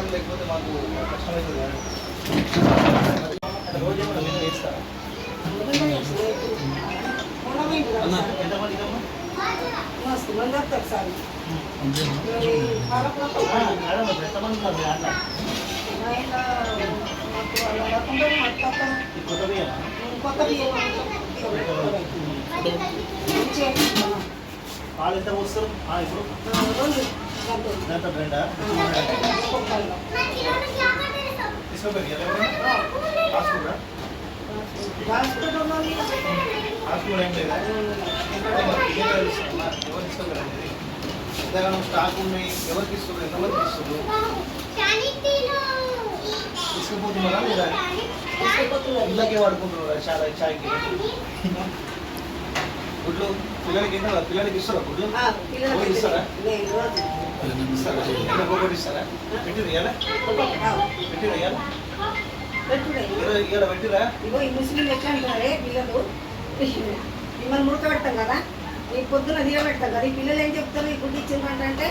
సహకారం లేకపోతే మాకు కష్టమవుతుంది రోజు సార్ కొత్త కొత్త బియ్యం పాలు ఎంత పోస్తారు? ఇప్పుడు. రెండు గంటలు దాంతో రెండా తీసుకోపోయి హాస్పిటల్ హాస్పిటల్ ఏం లేదా? ఎవరు తీసుకోగలండి ఎంతగానో స్టాక్ ఉన్నాయి. ఎవరికి ఇస్తున్నారు ఎంతమందికి ఇస్తున్నారు తీసుకుపోతున్నారా లేదా? ఇళ్ళకే వాడుకుంటున్నారా? చాలా చాయ్కి? గుడ్లు పిల్లలకి పిల్లలకి ఇస్తారా గుడ్లు ఇస్తారా? పెట్టిరా? ఇగో ఈ ముస్లిం ఎట్లా అంటారే పిల్లలు మిమ్మల్ని ముడక పెడతాం కదా? ఈ పొద్దున నిలబెడతాం కదా? ఈ పిల్లలు ఏం చెప్తారు? ఈ గుడ్డు ఇచ్చిందంటే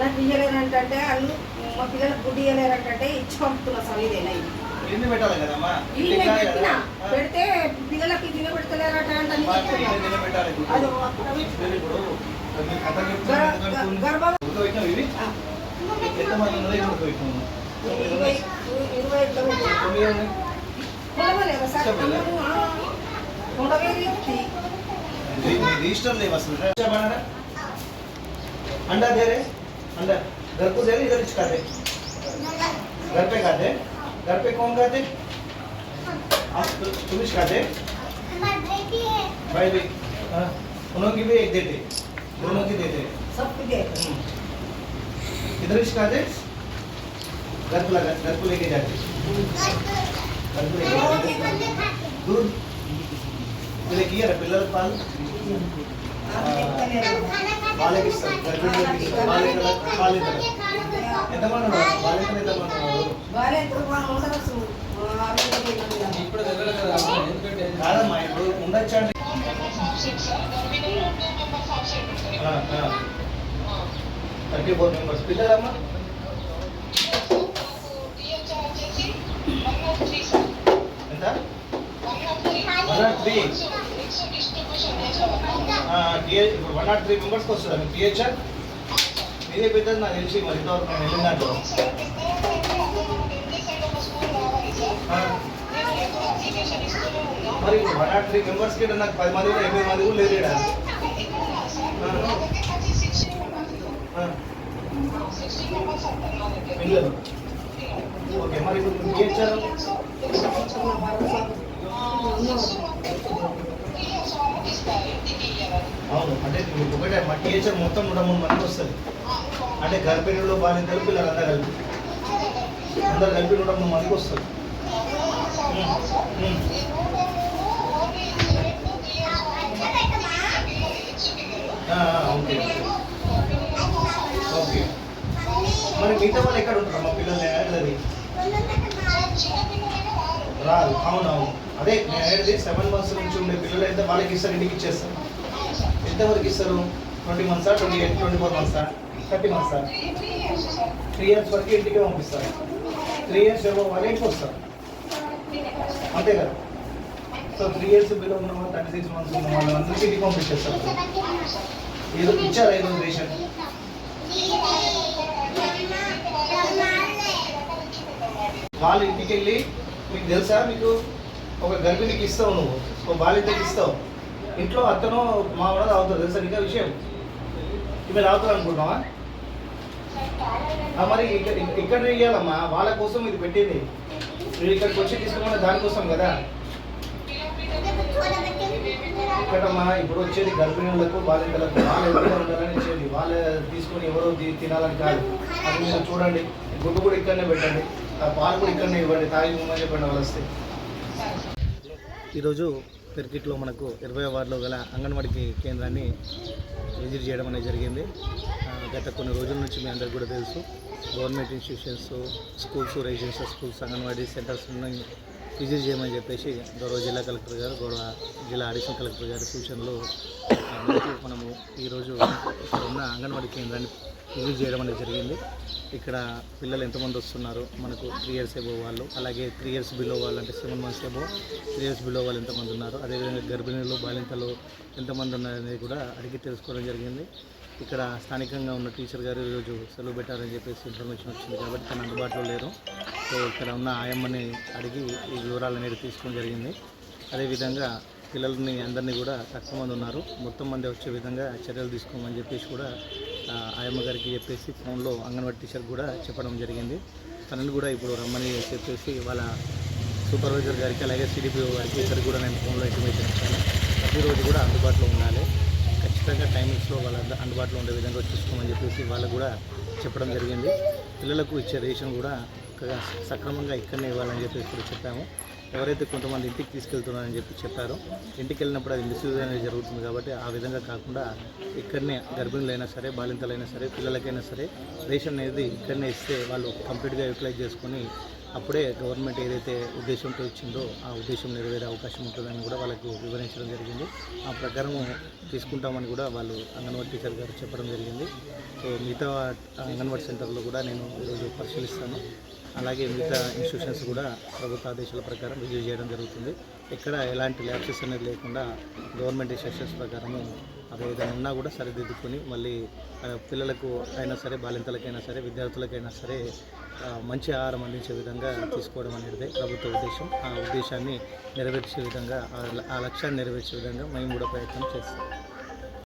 నాకు ఇయ్యలేరంటే వాళ్ళు మా పిల్లలకు గుడ్డు ఇయ్యలేరంటే ఇచ్చి పంపుతున్నా సార్ ఇదేనా ఇది? ఇల్లు పెట్టాలి కదమ్మా? పెడితే రిజిస్టర్ లేవు అసలు अच्छा बना रहा अंडा दे रहे अंडा घर को दे रहे इधर ही खाते घर पे खाते घर पे कौन खाते आप तु- तुम ही खाते भाई भाई हाँ, उन्हों की भी एक देते दोनों की देते सबको दे. हम्म। इधर ही खाते घर को लगा घर को लेके जाते घर को लेके जाते दूध వీళ్ళకి ఇయ్యరా పిల్లల పాలు ఆ, చెప్తలేరు. వాళ్ళకి ఇస్తారు గర్భిణీలకు ఇస్తారు వాళ్ళకి పాలు ఇస్తారు ఎంతమంది ఉన్నారు వాళ్ళకి ఎంతమంది ఉన్నారు వాళ్ళే ఇప్పుడు మనం ఉండవచ్చు. ఆ, అవి ఇవి ఇవి. ఇప్పుడు తెలియదు కదా ఎందుకంటే కాదమ్మా ఇప్పుడు ఉండొచ్చా అండి థర్టీ ఫోర్ మెంబర్స్ పిల్లలమ్మా ఎంత వన్ నాట్ త్రీ ఇప్పుడు వన్ నాట్ త్రీ మెంబర్స్కి వస్తుందా. మీ పిహెచ్ఆర్ మీదే పెద్దది నాకు తెలిసి మరి ఇంతవరకు నేను వెళ్ళిన మరి వన్ నాట్ త్రీ మెంబర్స్ మెంబర్స్కి నాకు పది మంది కూడా ఎనిమిది మంది కూడా లేదు పిల్లలు. ఓకే మరి ఇప్పుడు మీకు ఇచ్చారు అవును అంటే మీకు ఒకటే మా టీచర్ మొత్తం నూట మూడు మంది వస్తుంది అంటే గర్భిణులు బాలింతలు పిల్లలు అందరూ కలిపి. అందరు కలిపి నూట మూడు మందికి వస్తుంది మిగతా వాళ్ళు ఎక్కడ ఉంటారు? మా పిల్లలు అనేది రాదు. అవునవును. అదే నేను సెవెన్ మంత్స్ నుంచి ఉండే పిల్లలు అయితే వాళ్ళకి ఇస్తారు? ఇంటికి ఇచ్చేస్తారు. ఎంతవరకు ఇస్తారు? ట్వంటీ మంత్సా ట్వంటీ ఎయిట్ ట్వంటీ ఫోర్ మంత్సా థర్టీ మంత్సా త్రీ ఇయర్స్ వరకు ఇంటికి పంపిస్తారు. త్రీ ఇయర్స్ ఏమో వాళ్ళు ఇంటికి వస్తారు. అంతే కదా? సో త్రీ ఇయర్స్ బిలో ఉన్న వాళ్ళు థర్టీ సిక్స్ మంత్స్ ఉన్న వాళ్ళు అందరికీ ఇంటికి పంపించేస్తారు. ఏదో ఇచ్చారా ఏదో రేషన్ వాళ్ళ ఇంటికి వెళ్ళి మీకు తెలుసా? మీకు ఒక గర్భిణికి ఇస్తావు నువ్వు. ఒక బాలింతకి ఇస్తావు. ఇంట్లో అతను మా వాడు తాగుతారు. తెలుసా ఇంకా విషయం? ఇవి తాగుతారు అనుకుంటున్నావా? మరి ఇక్కడ ఇక్కడ ఇవ్వాలమ్మా వాళ్ళ కోసం ఇది పెట్టింది. మీరు ఇక్కడికి వచ్చి తీసుకున్న దానికోసం కదా? ఇక్కడమ్మా ఇప్పుడు వచ్చేది గర్భిణులకు బాలింతలకు వాళ్ళు ఎవరు ఉండాలని ఇచ్చేది. వాళ్ళు తీసుకొని ఎవరో తి- తినాలని కాదు. అది మీరు చూడండి. గుడ్డు కూడా ఇక్కడనే పెట్టండి. ఆ పాలు కూడా ఇక్కడనే ఇవ్వండి తాగి చెప్పండి వాళ్ళు వస్తే. ఈరోజు పెర్కిట్లో మనకు ఇరవై వార్డులో గల అంగన్వాడికి కేంద్రాన్ని విజిట్ చేయడం అనేది జరిగింది. గత కొన్ని రోజుల నుంచి మీ అందరికీ కూడా తెలుసు government institutions schools residential schools anganwadi centres visit చేయమని చెప్పేసి గౌరవ జిల్లా కలెక్టర్ గారు గౌరవ జిల్లా అడిషనల్ కలెక్టర్ గారి సూచనలు మనము ఈరోజు ఇక్కడ ఉన్న అంగన్వాడీ కేంద్రాన్ని విజిట్ చేయడం అనేది జరిగింది. ఇక్కడ పిల్లలు ఎంతమంది వస్తున్నారు? మనకు త్రీ ఇయర్స్ ఎబో వాళ్ళు అలాగే త్రీ ఇయర్స్ బిలో వాళ్ళు అంటే seven months above three years below వాళ్ళు ఎంతమంది ఉన్నారు? అదేవిధంగా గర్భిణీలు బాలింతలు ఎంతమంది ఉన్నారనేది కూడా అడిగి తెలుసుకోవడం జరిగింది. ఇక్కడ స్థానికంగా ఉన్న టీచర్ గారు ఈరోజు సెలవు పెట్టారని చెప్పేసి ఇన్ఫర్మేషన్ వచ్చింది కాబట్టి తను అందుబాటులో లేరు. సో ఇక్కడ ఉన్న ఆయమ్మని అడిగి ఈ వివరాలు అనేది తీసుకోవడం జరిగింది. అదేవిధంగా పిల్లల్ని అందరినీ కూడా తక్కువ మంది ఉన్నారు. మొత్తం మంది వచ్చే విధంగా చర్యలు తీసుకోమని చెప్పేసి కూడా ఆయమ్మ గారికి చెప్పేసి ఫోన్లో అంగన్వాడీ టీచర్ కూడా చెప్పడం జరిగింది. తనని కూడా ఇప్పుడు రమ్మని చెప్పేసి వాళ్ళ సూపర్వైజర్ గారికి అలాగే సిడిపిఓ గారికి ఇద్దరు కూడా నేను ఫోన్లో ఇంటిమేషన్ ఇచ్చాను. ప్రతిరోజు కూడా అందుబాటులో ఉండాలి. ఖచ్చితంగా టైమింగ్స్లో వాళ్ళ అందుబాటులో ఉండే విధంగా చూసుకోమని చెప్పేసి వాళ్ళకు కూడా చెప్పడం జరిగింది. పిల్లలకు ఇచ్చే రేషన్ కూడా చక్కగా సక్రమంగా ఇక్కడనే ఇవ్వాలని చెప్పి ఇప్పుడు చెప్పాము. ఎవరైతే కొంతమంది ఇంటికి తీసుకెళ్తున్నారని చెప్పి చెప్పారో ఇంటికి వెళ్ళినప్పుడు అది మిస్యూజ్ అనేది జరుగుతుంది కాబట్టి ఆ విధంగా కాకుండా ఇక్కడనే గర్భిణులైనా సరే బాలింతలైనా సరే పిల్లలకైనా సరే రేషన్ అనేది ఇక్కడనే ఇస్తే వాళ్ళు కంప్లీట్గా యూటిలైజ్ చేసుకొని అప్పుడే గవర్నమెంట్ ఏదైతే ఉద్దేశంతో ఇచ్చిందో ఆ ఉద్దేశం నెరవేరే అవకాశం ఉంటుందని కూడా వాళ్ళకు వివరించడం జరిగింది. ఆ ప్రకారం తీసుకుంటామని కూడా వాళ్ళు అంగన్వాడీ టీచర్ గారు చెప్పడం జరిగింది. సో మిగతా అంగన్వాడీ సెంటర్లో కూడా నేను ఈరోజు పరిశీలిస్తాను. అలాగే మిగతా ఇన్స్టిట్యూషన్స్ కూడా ప్రభుత్వ ఆదేశాల ప్రకారం రివ్యూ చేయడం జరుగుతుంది. ఎక్కడ ఎలాంటి ల్యాబ్సెస్ అనేది లేకుండా గవర్నమెంట్ ఇన్స్ట్రక్షన్స్ ప్రకారము అవి ఏదైనా ఉన్నా కూడా సరిదిద్దుకొని మళ్ళీ పిల్లలకు అయినా సరే బాలింతలకైనా సరే విద్యార్థులకైనా సరే మంచి ఆహారం అందించే విధంగా తీసుకోవడం అనేది ప్రభుత్వ ఉద్దేశం. ఆ ఉద్దేశాన్ని నెరవేర్చే విధంగా ఆ ఆ లక్ష్యాన్ని నెరవేర్చే విధంగా మేము కూడా ప్రయత్నం చేస్తాం.